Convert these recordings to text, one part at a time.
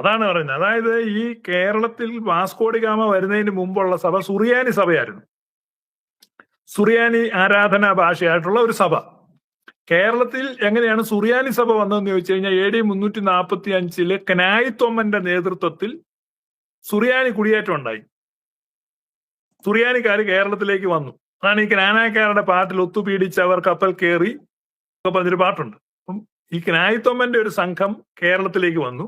അതാണ് പറയുന്നത്. അതായത് ഈ കേരളത്തിൽ വാസ്കോഡിഗാമ വരുന്നതിന് മുമ്പുള്ള സഭ സുറിയാനി സഭയായിരുന്നു. സുറിയാനി ആരാധനാ ഭാഷയായിട്ടുള്ള ഒരു സഭ. കേരളത്തിൽ എങ്ങനെയാണ് സുറിയാനി സഭ വന്നതെന്ന് ചോദിച്ചു കഴിഞ്ഞാൽ എ ഡി മുന്നൂറ്റി നാൽപ്പത്തി അഞ്ചിൽ കനായിത്തൊമ്മന്റെ നേതൃത്വത്തിൽ സുറിയാനി കുടിയേറ്റം ഉണ്ടായി. സുറിയാനിക്കാർ കേരളത്തിലേക്ക് വന്നു. അതാണ് ഈ കനാനക്കാരുടെ പാട്ടിൽ ഒത്തുപീഡിച്ച് അവർ കപ്പൽ കയറി ഒക്കെ പറഞ്ഞൊരു പാട്ടുണ്ട്. ഈ ക്നായിത്തൊമ്മന്റെ ഒരു സംഘം കേരളത്തിലേക്ക് വന്നു.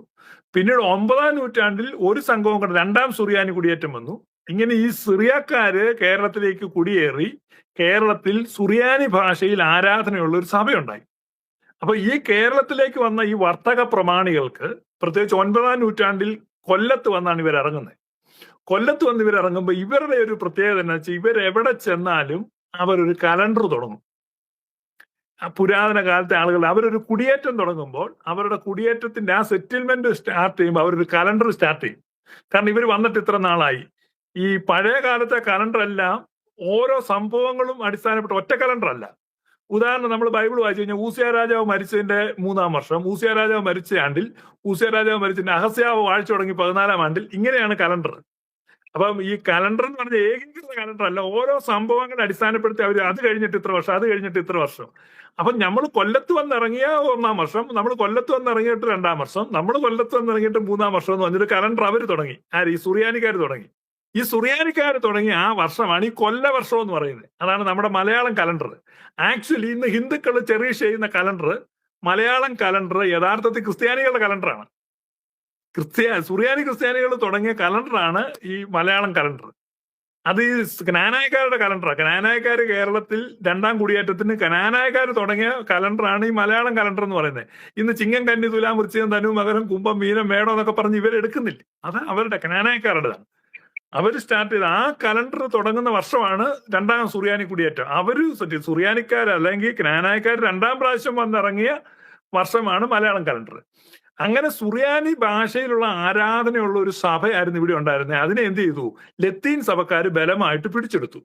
പിന്നീട് ഒമ്പതാം നൂറ്റാണ്ടിൽ ഒരു സംഘവും കൂടെ രണ്ടാം സുറിയാനി കുടിയേറ്റം വന്നു. ഇങ്ങനെ ഈ സിറിയക്കാര് കേരളത്തിലേക്ക് കുടിയേറി കേരളത്തിൽ സുറിയാനി ഭാഷയിൽ ആരാധനയുള്ള ഒരു സഭയുണ്ടായി. അപ്പൊ ഈ കേരളത്തിലേക്ക് വന്ന ഈ വർത്തക പ്രമാണികൾക്ക് പ്രത്യേകിച്ച് ഒൻപതാം നൂറ്റാണ്ടിൽ കൊല്ലത്ത് വന്നാണ് ഇവർ ഇറങ്ങുന്നത്. കൊല്ലത്ത് വന്ന് ഇവർ ഇറങ്ങുമ്പോൾ ഇവരുടെ ഒരു പ്രത്യേകത എന്താ വെച്ചാൽ ഇവർ എവിടെ ചെന്നാലും അവരൊരു കലണ്ടർ തുടങ്ങും. പുരാതന കാലത്തെ ആളുകൾ അവരൊരു കുടിയേറ്റം തുടങ്ങുമ്പോൾ അവരുടെ കുടിയേറ്റത്തിന്റെ ആ സെറ്റിൽമെന്റ് സ്റ്റാർട്ട് ചെയ്യുമ്പോൾ അവരൊരു കലണ്ടർ സ്റ്റാർട്ട് ചെയ്യും. കാരണം ഇവർ വന്നിട്ട് ഇത്ര നാളായി. ഈ പഴയ കാലത്തെ കലണ്ടർ എല്ലാം ഓരോ സംഭവങ്ങളും അടിസ്ഥാനപ്പെട്ട ഒറ്റ കലണ്ടർ അല്ല. ഉദാഹരണം നമ്മൾ ബൈബിൾ വായിച്ചു കഴിഞ്ഞാൽ ഊസിയ രാജാവ് മരിച്ചതിന്റെ മൂന്നാം വർഷം ഊസിയ രാജാവ് മരിച്ച ആണ്ടിൽ ഊസിയ രാജാവ് മരിച്ചതിന്റെ അഹസ്യാവ് വാഴ്ച തുടങ്ങി പതിനാലാം ആണ്ടിൽ ഇങ്ങനെയാണ് കലണ്ടർ അപ്പം ഈ കലണ്ടർ എന്ന് പറഞ്ഞ ഏകീകൃത കലണ്ടർ അല്ല ഓരോ സംഭവങ്ങളെ അടിസ്ഥാനപ്പെടുത്തി അവർ അത് കഴിഞ്ഞിട്ട് ഇത്ര വർഷം അത് കഴിഞ്ഞിട്ട് ഇത്ര വർഷം. അപ്പം നമ്മൾ കൊല്ലത്ത് വന്നിറങ്ങിയ ഒന്നാം വർഷം നമ്മൾ കൊല്ലത്ത് വന്നിറങ്ങിയിട്ട് രണ്ടാം വർഷം നമ്മൾ കൊല്ലത്ത് വന്നിറങ്ങിയിട്ട് മൂന്നാം വർഷം എന്ന് പറഞ്ഞൊരു കലണ്ടർ അവർ തുടങ്ങി. ആര്? ഈ സുറിയാനിക്കാർ തുടങ്ങി. ഈ സുറിയാനിക്കാർ തുടങ്ങി ആ വർഷമാണ് ഈ കൊല്ല വർഷം എന്ന് പറയുന്നത്. അതാണ് നമ്മുടെ മലയാളം കലണ്ടർ ആക്ച്വലി ഇന്ന് ഹിന്ദുക്കൾ ചെറിയ ചെയ്യുന്ന കലണ്ടർ മലയാളം കലണ്ടർ യഥാർത്ഥത്തിൽ ക്രിസ്ത്യാനികളുടെ കലണ്ടറാണ് ക്രിസ്ത്യ സുറിയാനി ക്രിസ്ത്യാനികൾ തുടങ്ങിയ കലണ്ടറാണ് ഈ മലയാളം കലണ്ടർ അത് ഈ കനാനായക്കാരുടെ കലണ്ടറാണ് കനാനായക്കാർ കേരളത്തിൽ രണ്ടാം കുടിയേറ്റത്തിന് കനാനായക്കാർ തുടങ്ങിയ കലണ്ടറാണ് ഈ മലയാളം കലണ്ടർ എന്ന് പറയുന്നത്. ഇന്ന് ചിങ്ങം കന്നി തുലാം വൃശ്ചികം ധനു മകരം കുംഭം മീനം മേടം എന്നൊക്കെ പറഞ്ഞ് ഇവരെടുക്കുന്നില്ല അത് അവരുടെ കനാനായക്കാരുടേതാണ്. അവർ സ്റ്റാർട്ട് ചെയ്ത ആ കലണ്ടർ തുടങ്ങുന്ന വർഷമാണ് രണ്ടാം സുറിയാനി കുടിയേറ്റം. അവർ സുറിയാനിക്കാർ അല്ലെങ്കിൽ കനാനായക്കാർ രണ്ടാം പ്രാവശ്യം വന്നിറങ്ങിയ വർഷമാണ് മലയാളം കലണ്ടർ. അങ്ങനെ സുറിയാനി ഭാഷയിലുള്ള ആരാധനയുള്ള ഒരു സഭയായിരുന്നു ഇവിടെ ഉണ്ടായിരുന്നത് അതിനെ എന്ത് ചെയ്തു? ലത്തീൻ സഭക്കാർ ബലമായിട്ട് പിടിച്ചെടുത്തു.